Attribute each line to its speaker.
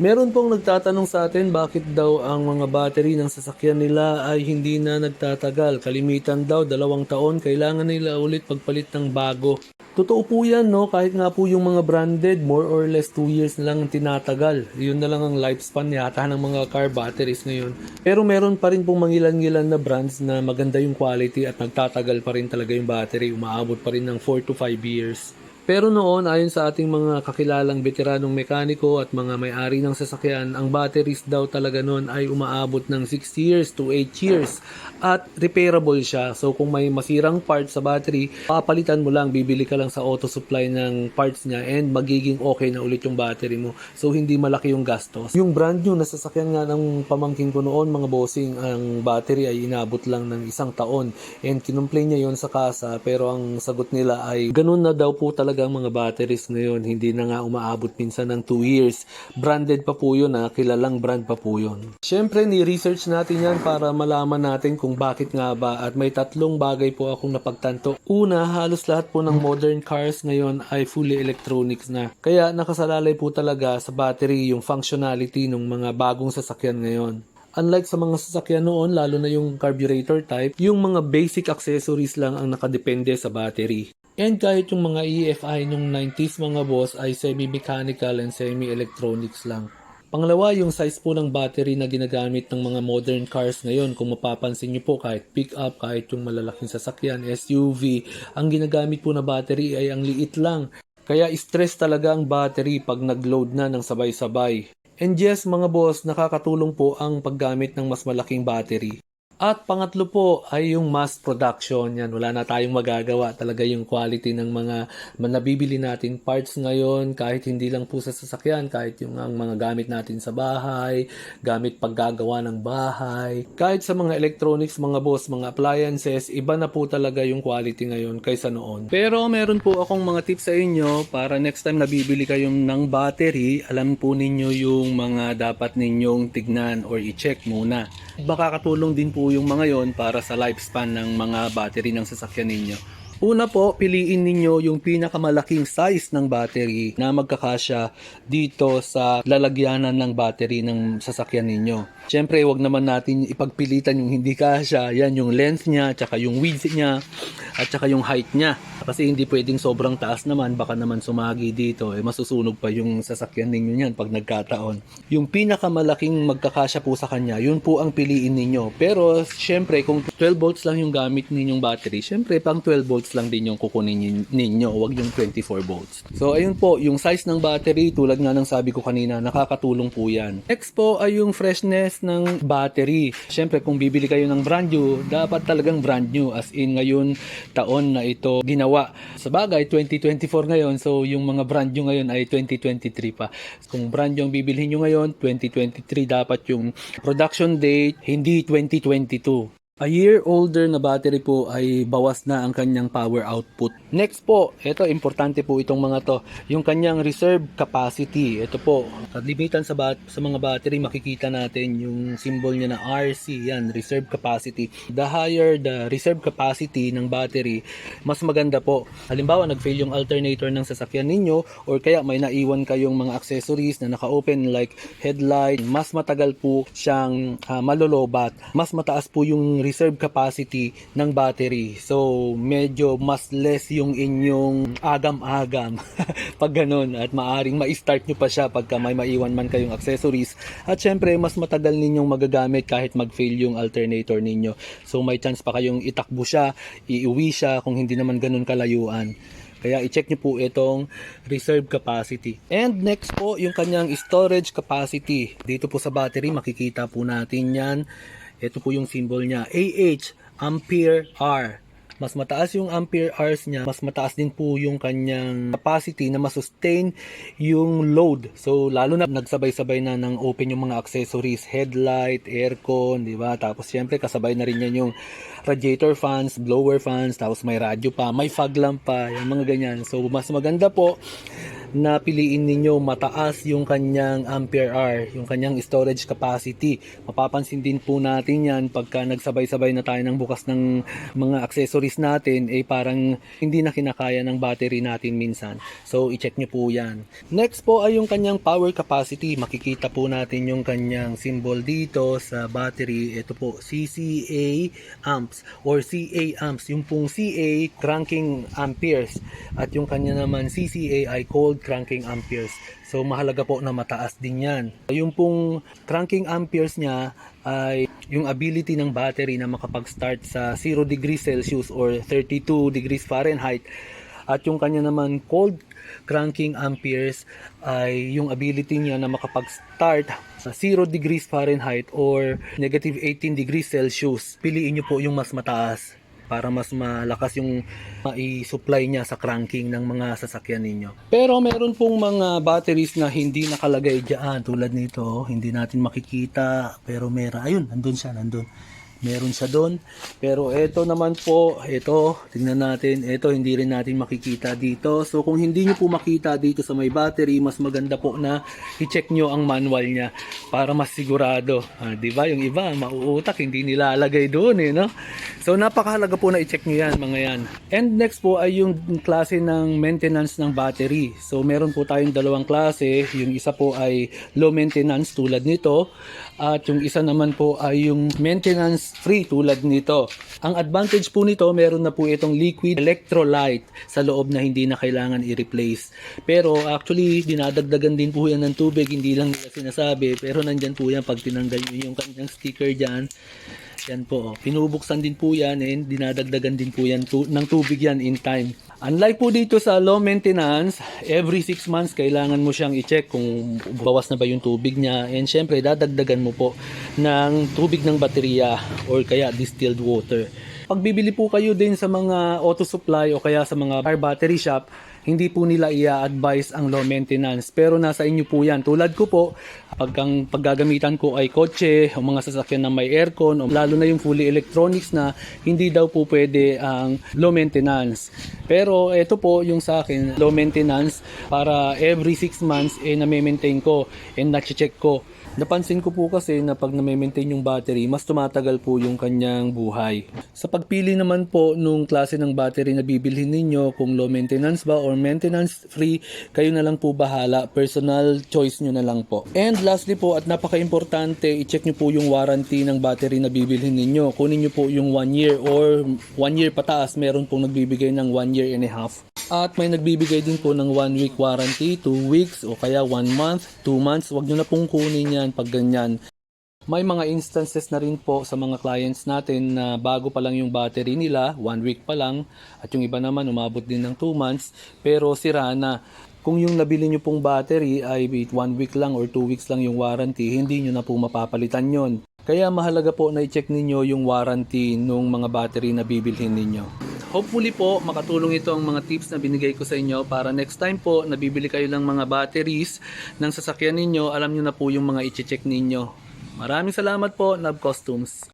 Speaker 1: Meron pong nagtatanong sa atin bakit daw ang mga battery ng sasakyan nila ay hindi na nagtatagal. Kalimitan daw, dalawang taon, kailangan nila ulit pagpalit ng bago. Totoo po yan, no? Kahit nga po yung mga branded, more or less 2 years na lang ang tinatagal. Yun na lang ang lifespan yata ng mga car batteries ngayon. Pero meron pa rin pong mangilan-ngilan na brands na maganda yung quality at nagtatagal pa rin talaga yung battery. Umaabot pa rin ng 4 to 5 years. Pero noon, ayon sa ating mga kakilalang veteranong mekaniko at mga may-ari ng sasakyan, ang batteries daw talaga noon ay umaabot ng 6 years to 8 years at repairable siya. So kung may masirang part sa battery, papalitan mo lang, bibili ka lang sa auto supply ng parts niya and magiging okay na ulit yung battery mo. So hindi malaki yung gastos. Yung brand new na sasakyan nga ng pamangkin ko noon, mga bossing, ang battery ay inabot lang ng isang taon. And kinumplain niya yon sa kasa pero ang sagot nila ay ganun na daw po talaga ang mga batteries ngayon. Hindi na nga umaabot minsan ng 2 years. Branded pa po yun ha, kilalang brand pa po yun. Siyempre, ni-research natin yan para malaman natin kung bakit nga ba at may tatlong bagay po akong napagtanto. Una, halos lahat po ng modern cars ngayon ay fully electronics na. Kaya nakasalalay po talaga sa battery yung functionality ng mga bagong sasakyan ngayon. Unlike sa mga sasakyan noon, lalo na yung carburetor type, yung mga basic accessories lang ang nakadepende sa battery. And kahit yung mga EFI nung 90s mga boss ay semi-mechanical and semi-electronics lang. Pangalawa, yung size po ng battery na ginagamit ng mga modern cars ngayon. Kung mapapansin nyo po, kahit pick-up, kahit yung malalaking sasakyan, SUV, ang ginagamit po na battery ay ang liit lang. Kaya stress talaga ang battery pag nag-load na ng sabay-sabay. And yes, mga boss, nakakatulong po ang paggamit ng mas malaking battery. At pangatlo po ay yung mass production. Yan, wala na tayong magagawa. Talaga yung quality ng mga nabibili natin parts ngayon, kahit hindi lang po sa sasakyan, kahit yung ang mga gamit natin sa bahay, gamit paggagawa ng bahay, kahit sa mga electronics, mga boss, mga appliances, iba na po talaga yung quality ngayon kaysa noon. Pero meron po akong mga tips sa inyo para next time nabibili kayong ng battery, alam po ninyo yung mga dapat ninyong tignan or i-check muna. Makakatulong din po yung mga yon para sa lifespan ng mga battery ng sasakyan ninyo. Una po, piliin ninyo yung pinakamalaking size ng battery na magkakasya dito sa lalagyanan ng battery ng sasakyan ninyo. Siyempre, wag naman natin ipagpilitan yung hindi kasya. Yan yung length niya, tsaka yung width niya, at tsaka yung height niya. Kasi hindi pwedeng sobrang taas naman, baka naman sumagi dito, eh masusunog pa yung sasakyan ninyo niyan pag nagkataon. Yung pinakamalaking magkakasya po sa kanya, yun po ang piliin ninyo. Pero, syempre, kung 12 volts lang yung gamit ninyong battery, syempre, pang 12 volts lang din yung kukunin nin- ninyo, wag yung 24 volts. So, ayun po, yung size ng battery, tulad nga ng sabi ko kanina, nakakatulong po yan. Next po ay yung freshness ng battery. Syempre, kung bibili kayo ng brand new, dapat talagang brand new. As in, ngayon, taon na ito ginawa. Sa bagay, 2024 ngayon, so yung mga brand new ngayon ay 2023 pa. Kung brand ang bibilhin nyo ngayon, 2023 dapat yung production date, hindi 2022. A year older na battery po ay bawas na ang kanyang power output. Next po, ito importante po itong mga to, yung kanyang reserve capacity. Ito po, at limitan sa bat sa mga battery makikita natin yung symbol niya na RC, yan, reserve capacity. The higher the reserve capacity ng battery, mas maganda po. Halimbawa, nag-fail yung alternator ng sasakyan ninyo or kaya may naiwan kayong mga accessories na naka-open like headlight, mas matagal po siyang ah, malolobat. Mas mataas po yung reserve capacity ng battery. So, medyo mas less yung inyong agam-agam pag ganun. At maaring ma-start nyo pa siya pagka may maiwan man kayong accessories. At syempre, mas matagal ninyong magagamit kahit mag-fail yung alternator ninyo. So, may chance pa kayong itakbo siya, iuwi siya kung hindi naman ganun kalayuan. Kaya i-check nyo po itong reserve capacity. And next po, yung kanyang storage capacity. Dito po sa battery, makikita po natin yan. Ito po yung symbol niya. AH, Ampere R. Mas mataas yung ampere hours niya, mas mataas din po yung kanyang capacity na masustain yung load. So, lalo na nagsabay-sabay na ng open yung mga accessories, headlight, aircon, di ba? Tapos, syempre, kasabay na rin yan yung radiator fans, blower fans, tapos may radyo pa, may fog lamp pa, yung mga ganyan. So, mas maganda po na piliin ninyo mataas yung kanyang ampere hour, yung kanyang storage capacity. Mapapansin din po natin yan pagka nagsabay-sabay na tayo ng bukas ng mga accessories natin eh parang hindi na kinakaya ng battery natin minsan. So i-check nyo po yan. Next po ay yung kanyang power capacity. Makikita po natin yung kanyang symbol dito sa battery. Ito po CCA amps or CA amps. Yung pong CA cranking amperes at yung kanya naman CCA ay cold cranking amperes. So mahalaga po na mataas din yan. Yung pong cranking amperes niya ay yung ability ng battery na makapag-start sa 0 degrees Celsius or 32 degrees Fahrenheit. At yung kanya naman cold cranking amperes ay yung ability niya na makapag-start sa 0 degrees Fahrenheit or negative 18 degrees Celsius. Piliin nyo po yung mas mataas para mas malakas yung mai-supply niya sa cranking ng mga sasakyan ninyo. Pero meron pong mga batteries na hindi nakalagay diyan tulad nito, oh, hindi natin makikita pero meron ayun, nandun siya, nandun. Meron siya doon. Pero ito naman po, ito, tingnan natin, ito hindi rin natin makikita dito. So kung hindi nyo po makita dito sa may battery, mas maganda po na i-check nyo ang manual niya para mas sigurado. Ah, 'Di ba? Yung iba, mauutak, hindi nilalagay doon eh, no? So napakahalaga po na i-check nyo yan, mga yan. And next po ay yung klase ng maintenance ng battery. So meron po tayong dalawang klase. Yung isa po ay low maintenance tulad nito. At yung isa naman po ay yung maintenance free tulad nito. Ang advantage po nito, meron na po itong liquid electrolyte sa loob na hindi na kailangan i-replace. Pero actually, dinadagdagan din po yan ng tubig, hindi lang nila sinasabi. Pero nandyan po yan pag tinanggal nyo yung kanyang sticker dyan. Yan po, oh. pinubuksan din po yan and dinadagdagan din po yan tu- ng tubig yan in time. Unlike po dito sa low maintenance, every 6 months kailangan mo siyang i-check kung bawas na ba yung tubig niya and syempre dadagdagan mo po ng tubig ng baterya or kaya distilled water. Pag bibili po kayo din sa mga auto supply o kaya sa mga car battery shop, hindi po nila i-advise ang low maintenance. Pero nasa inyo po yan. Tulad ko po, pag ang paggagamitan ko ay kotse o mga sasakyan na may aircon o lalo na yung fully electronics na hindi daw po pwede ang low maintenance. Pero ito po yung sa akin, low maintenance para every 6 months eh na-maintain ko and na-check ko. Napansin ko po kasi na pag na-maintain yung battery, mas tumatagal po yung kanyang buhay. Sa pagpili naman po nung klase ng battery na bibilhin ninyo, kung low maintenance ba or maintenance free, kayo na lang po bahala. Personal choice nyo na lang po. And lastly po, at napaka-importante, i-check nyo po yung warranty ng battery na bibilhin ninyo. Kunin nyo po yung 1 year or 1 year pataas, meron pong nagbibigay ng 1 year and a half. At may nagbibigay din po ng 1 week warranty, 2 weeks o kaya 1 month, 2 months. Huwag nyo na pong kunin yan pag ganyan. May mga instances na rin po sa mga clients natin na bago pa lang yung battery nila, 1 week pa lang, at yung iba naman umabot din ng 2 months, pero sira na. Kung yung nabili nyo pong battery ay 1 week lang or 2 weeks lang yung warranty, hindi nyo na po mapapalitan yon. Kaya mahalaga po na i-check ninyo yung warranty ng mga battery na bibilhin ninyo. Hopefully po makatulong ito ang mga tips na binigay ko sa inyo para next time po nabibili kayo ng mga batteries ng sasakyan ninyo, alam nyo na po yung mga i-check ninyo. Maraming salamat po, Nav Costumes.